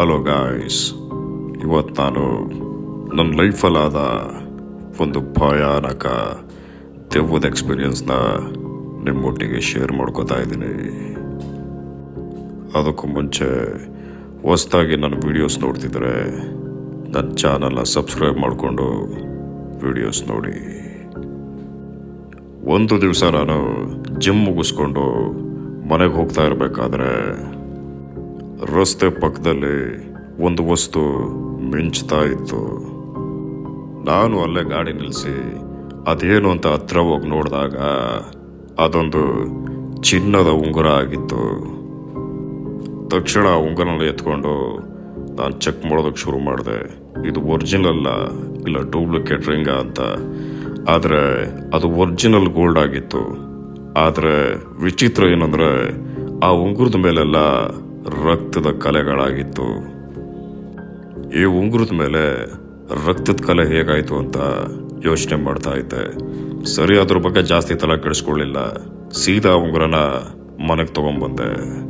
Hello guys ಇವತ್ತು ನಾನು ನನ್ನ ಲೈಫಲ್ಲಾದ ಒಂದು ಭಯಾನಕ ದೆವ್ವದ ಎಕ್ಸ್ಪೀರಿಯನ್ಸ್ನ ನಿಮ್ಮೊಟ್ಟಿಗೆ ಶೇರ್ ಮಾಡ್ಕೋತಾ ಇದ್ದೀನಿ. ಅದಕ್ಕೂ ಮುಂಚೆ ಹೊಸ್ದಾಗಿ ನನ್ನ ವಿಡಿಯೋಸ್ ನೋಡ್ತಿದ್ರೆ ನನ್ನ ಚಾನಲ್ನ ಸಬ್ಸ್ಕ್ರೈಬ್ ಮಾಡಿಕೊಂಡು ವಿಡಿಯೋಸ್ ನೋಡಿ. ಒಂದು ದಿವಸ ನಾನು ಜಿಮ್ ಮುಗಿಸ್ಕೊಂಡು ಮನೆಗೆ ಹೋಗ್ತಾ ಇರಬೇಕಾದ್ರೆ ರಸ್ತೆ ಪಕ್ಕದಲ್ಲಿ ಒಂದು ವಸ್ತು ಮಿಂಚ್ತಾ ಇತ್ತು. ನಾನು ಅಲ್ಲೇ ಗಾಡಿ ನಿಲ್ಲಿಸಿ ಅದೇನು ಅಂತ ಹತ್ರ ಹೋಗಿ ನೋಡಿದಾಗ ಅದೊಂದು ಚಿನ್ನದ ಉಂಗುರ ಆಗಿತ್ತು. ತಕ್ಷಣ ಆ ಉಂಗುರನ ಎತ್ಕೊಂಡು ನಾನು ಚೆಕ್ ಮಾಡೋದಕ್ಕೆ ಶುರು ಮಾಡಿದೆ. ಇದು ಒರಿಜಿನಲ್ ಇಲ್ಲ ಡೂಪ್ಲಿಕೇಟ್ ರಿಂಗ ಅಂತ. ಆದರೆ ಅದು ಒರಿಜಿನಲ್ ಗೋಲ್ಡ್ ಆಗಿತ್ತು. ಆದರೆ ವಿಚಿತ್ರ ಏನಂದರೆ ಆ ಉಂಗುರದ ಮೇಲೆಲ್ಲ ರಕ್ತದ ಕಲೆಗಳಾಗಿತ್ತು. ಈ ಉಂಗುರದ ಮೇಲೆ ರಕ್ತದ ಕಲೆ ಹೇಗಾಯ್ತು ಅಂತ ಯೋಚನೆ ಮಾಡ್ತಾ ಇದ್ದೆ. ಸರಿ, ಅದ್ರ ಬಗ್ಗೆ ಜಾಸ್ತಿ ತಲೆ ಕೆಡಿಸ್ಕೊಳ್ಳಿಲ್ಲ. ಸೀದಾ ಉಂಗುರನ ಮನೆಗೆ ತಗೊಂಡ್ಬಂದೆ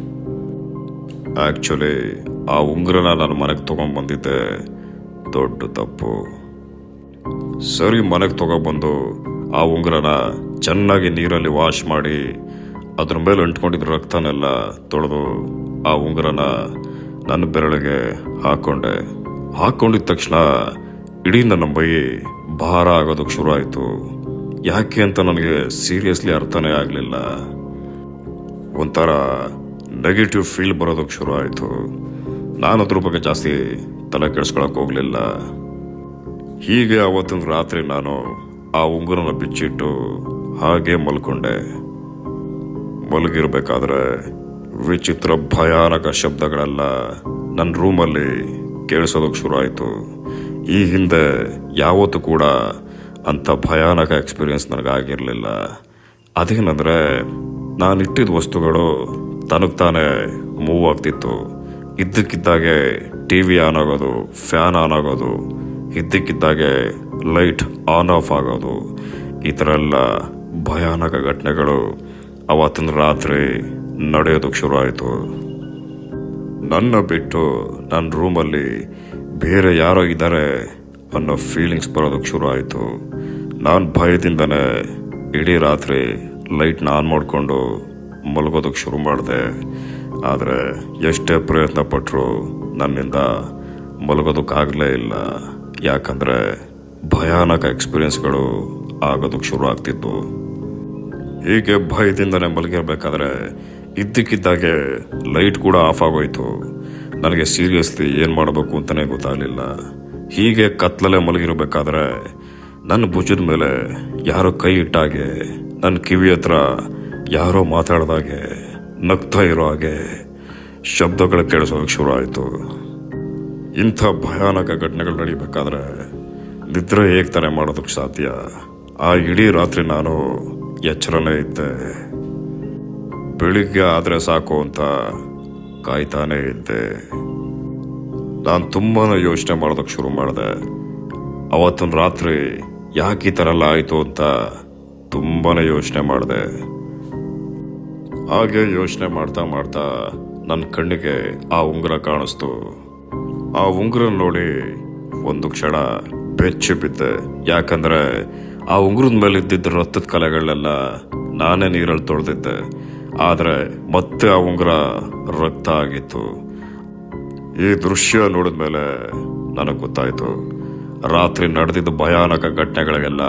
ಆಕ್ಚುಲಿ, ಆ ಉಂಗುರನ ನಾನು ಮನೆಗೆ ತಗೊಂಡ್ಬಂದಿದ್ದೆ ದೊಡ್ಡ ತಪ್ಪು. ಸರಿ, ಮನೆಗೆ ತಗೊಬಂದು ಆ ಉಂಗುರನ ಚೆನ್ನಾಗಿ ನೀರಲ್ಲಿ ವಾಶ್ ಮಾಡಿ ಅದ್ರ ಮೇಲೆ ಅಂಟ್ಕೊಂಡಿದ್ದ ರಕ್ತನೆಲ್ಲ ತೊಳೆದು ಆ ಉಂಗುರನ ನನ್ನ ಬೆರಳಿಗೆ ಹಾಕೊಂಡೆ. ಹಾಕೊಂಡಿದ ತಕ್ಷಣ ಇಡೀ ನನ್ನ ಮೈ ಭಾರ ಆಗೋದಕ್ಕೆ ಶುರು ಆಯಿತು ಯಾಕೆ ಅಂತ ನನಗೆ ಸೀರಿಯಸ್ಲಿ ಅರ್ಥನೇ ಆಗಲಿಲ್ಲ. ಒಂಥರ ನೆಗೆಟಿವ್ ಫೀಲ್ ಬರೋದಕ್ಕೆ ಶುರು ಆಯಿತು ನಾನು ಅದ್ರ ಬಗ್ಗೆ ಜಾಸ್ತಿ ತಲೆ ಕೆಡಿಸ್ಕೊಳಕ್ಕೆ ಹೋಗಲಿಲ್ಲ. ಹೀಗೆ ಅವತ್ತಿನ ರಾತ್ರಿ ನಾನು ಆ ಉಂಗುರನ ಬಿಚ್ಚಿಟ್ಟು ಹಾಗೆ ಮಲ್ಕೊಂಡೆ. ಮಲಗಿರ್ಬೇಕಾದ್ರೆ ವಿಚಿತ್ರ ಭಯಾನಕ ಶಬ್ದಗಳೆಲ್ಲ ನನ್ನ ರೂಮಲ್ಲಿ ಕೇಳಿಸೋದಕ್ಕೆ ಶುರು ಆಯಿತು ಈ ಹಿಂದೆ ಯಾವತ್ತೂ ಕೂಡ ಅಂಥ ಭಯಾನಕ ಎಕ್ಸ್ಪೀರಿಯನ್ಸ್ ನನಗಾಗಿರಲಿಲ್ಲ. ಅದೇನಂದ್ರೆ, ನಾನಿಟ್ಟಿದ್ದ ವಸ್ತುಗಳು ತನಗೆ ತಾನೇ ಮೂವ್ ಆಗ್ತಿತ್ತು. ಇದ್ದಕ್ಕಿದ್ದಾಗೆ ಟಿ ವಿ ಆನ್ ಆಗೋದು, ಫ್ಯಾನ್ ಆನ್ ಆಗೋದು, ಇದ್ದಕ್ಕಿದ್ದಾಗೆ ಲೈಟ್ ಆನ್ ಆಫ್ ಆಗೋದು, ಈ ಥರ ಎಲ್ಲ ಭಯಾನಕ ಘಟನೆಗಳು ಅವತ್ತಿನ ರಾತ್ರಿ ನಡೆಯೋದಕ್ಕೆ ಶುರು ಆಯಿತು ನನ್ನ ಬಿಟ್ಟು ನನ್ನ ರೂಮಲ್ಲಿ ಬೇರೆ ಯಾರೋ ಇದ್ದಾರೆ ಅನ್ನೋ ಫೀಲಿಂಗ್ಸ್ ಬರೋದಕ್ಕೆ ಶುರು ಆಯಿತು ನಾನು ಭಯದಿಂದನೇ ಇಡೀ ರಾತ್ರಿ ಲೈಟ್ನ ಆನ್ ಮಾಡಿಕೊಂಡು ಮಲಗೋದಕ್ಕೆ ಶುರು ಮಾಡಿದೆ. ಆದರೆ ಎಷ್ಟೇ ಪ್ರಯತ್ನ ಪಟ್ಟರು ನನ್ನಿಂದ ಮಲಗೋದಕ್ಕಾಗಲೇ ಇಲ್ಲ. ಯಾಕಂದರೆ ಭಯಾನಕ ಎಕ್ಸ್ಪೀರಿಯನ್ಸ್ಗಳು ಆಗೋದಕ್ಕೆ ಶುರು ಆಗ್ತಿತ್ತು ಹೀಗೆ ಭಯದಿಂದಲೇ ಮಲಗಿರ್ಬೇಕಾದ್ರೆ ಇದ್ದಕ್ಕಿದ್ದಾಗೆ ಲೈಟ್ ಕೂಡ ಆಫ್ ಆಗೋಯ್ತು. ನನಗೆ ಸೀರಿಯಸ್ಲಿ ಏನು ಮಾಡಬೇಕು ಅಂತಲೇ ಗೊತ್ತಾಗಲಿಲ್ಲ. ಹೀಗೆ ಕತ್ಲಲ್ಲೇ ಮಲಗಿರಬೇಕಾದ್ರೆ ನನ್ನ ಭುಜದ ಮೇಲೆ ಯಾರೋ ಕೈ ಇಟ್ಟಾಗೆ, ನನ್ನ ಕಿವಿ ಹತ್ರ ಯಾರೋ ಮಾತಾಡ್ದಾಗೆ, ನಗ್ತಾ ಇರೋ ಹಾಗೆ ಶಬ್ದಗಳು ಕೇಳಿಸೋದಕ್ಕೆ ಶುರು ಆಯಿತು ಇಂಥ ಭಯಾನಕ ಘಟನೆಗಳು ನಡೀಬೇಕಾದ್ರೆ ನಿದ್ರೆ ಹೇಗೆ ತಾನೆ ಮಾಡೋದಕ್ಕೆ ಸಾಧ್ಯ? ಆ ಇಡೀ ರಾತ್ರಿ ನಾನು ಎಚ್ಚರನೇ ಇದ್ದೆ ಬೆಳಿಗ್ಗೆ ಆದರೆ ಸಾಕು ಅಂತ ಕಾಯ್ತಾನೇ ಇದ್ದೆ. ನಾನು ತುಂಬಾ ಯೋಚನೆ ಮಾಡೋದಕ್ಕೆ ಶುರು ಮಾಡಿದೆ. ಅವತ್ತಿನ ರಾತ್ರಿ ಯಾಕೆ ಈ ಥರ ಎಲ್ಲ ಆಯಿತು ಅಂತ ತುಂಬಾ ಯೋಚನೆ ಮಾಡಿದೆ. ಹಾಗೆ ಯೋಚನೆ ಮಾಡ್ತಾ ಮಾಡ್ತಾ ನನ್ನ ಕಣ್ಣಿಗೆ ಆ ಉಂಗುರ ಕಾಣಿಸ್ತು. ಆ ಉಂಗುರ ನೋಡಿ ಒಂದು ಕ್ಷಣ ಬೆಚ್ಚಿ ಬಿದ್ದೆ. ಯಾಕಂದ್ರೆ ಆ ಉಂಗುರದ ಮೇಲೆ ಇದ್ದಿದ್ದ ರಕ್ತದ ಕಲೆಗಳನ್ನೆಲ್ಲ ನಾನೇ ನೀರಲ್ಲಿ ತೊಳೆದಿದ್ದೆ. ಆದರೆ ಮತ್ತೆ ಆ ಉಂಗುರ ರಕ್ತ ಆಗಿತ್ತು. ಈ ದೃಶ್ಯ ನೋಡಿದ ಮೇಲೆ ನನಗೆ ಗೊತ್ತಾಯಿತು. ರಾತ್ರಿ ನಡೆದಿದ್ದ ಭಯಾನಕ ಘಟನೆಗಳಿಗೆಲ್ಲ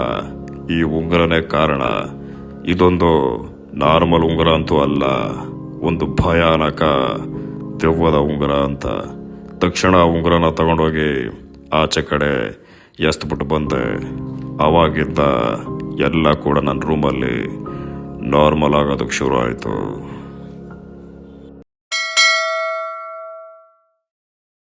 ಈ ಉಂಗುರನೇ ಕಾರಣ. ಇದೊಂದು ನಾರ್ಮಲ್ ಉಂಗುರ ಅಂತೂ ಅಲ್ಲ, ಒಂದು ಭಯಾನಕ ದೆವ್ವದ ಉಂಗುರ ಅಂತ. ತಕ್ಷಣ ಆ ಉಂಗುರನ ತಗೊಂಡೋಗಿ ಆಚೆ ಕಡೆ ಎಸ್ತ್ಬಿಟ್ಟು ಬಂದೆ. ಅವಾಗಿದ್ದ ಎಲ್ಲ ಕೂಡ ನನ್ನ ರೂಮಲ್ಲಿ ನಾರ್ಮಲ್ ಆಗೋದಕ್ಕೆ ಶುರು ಆಯಿತು.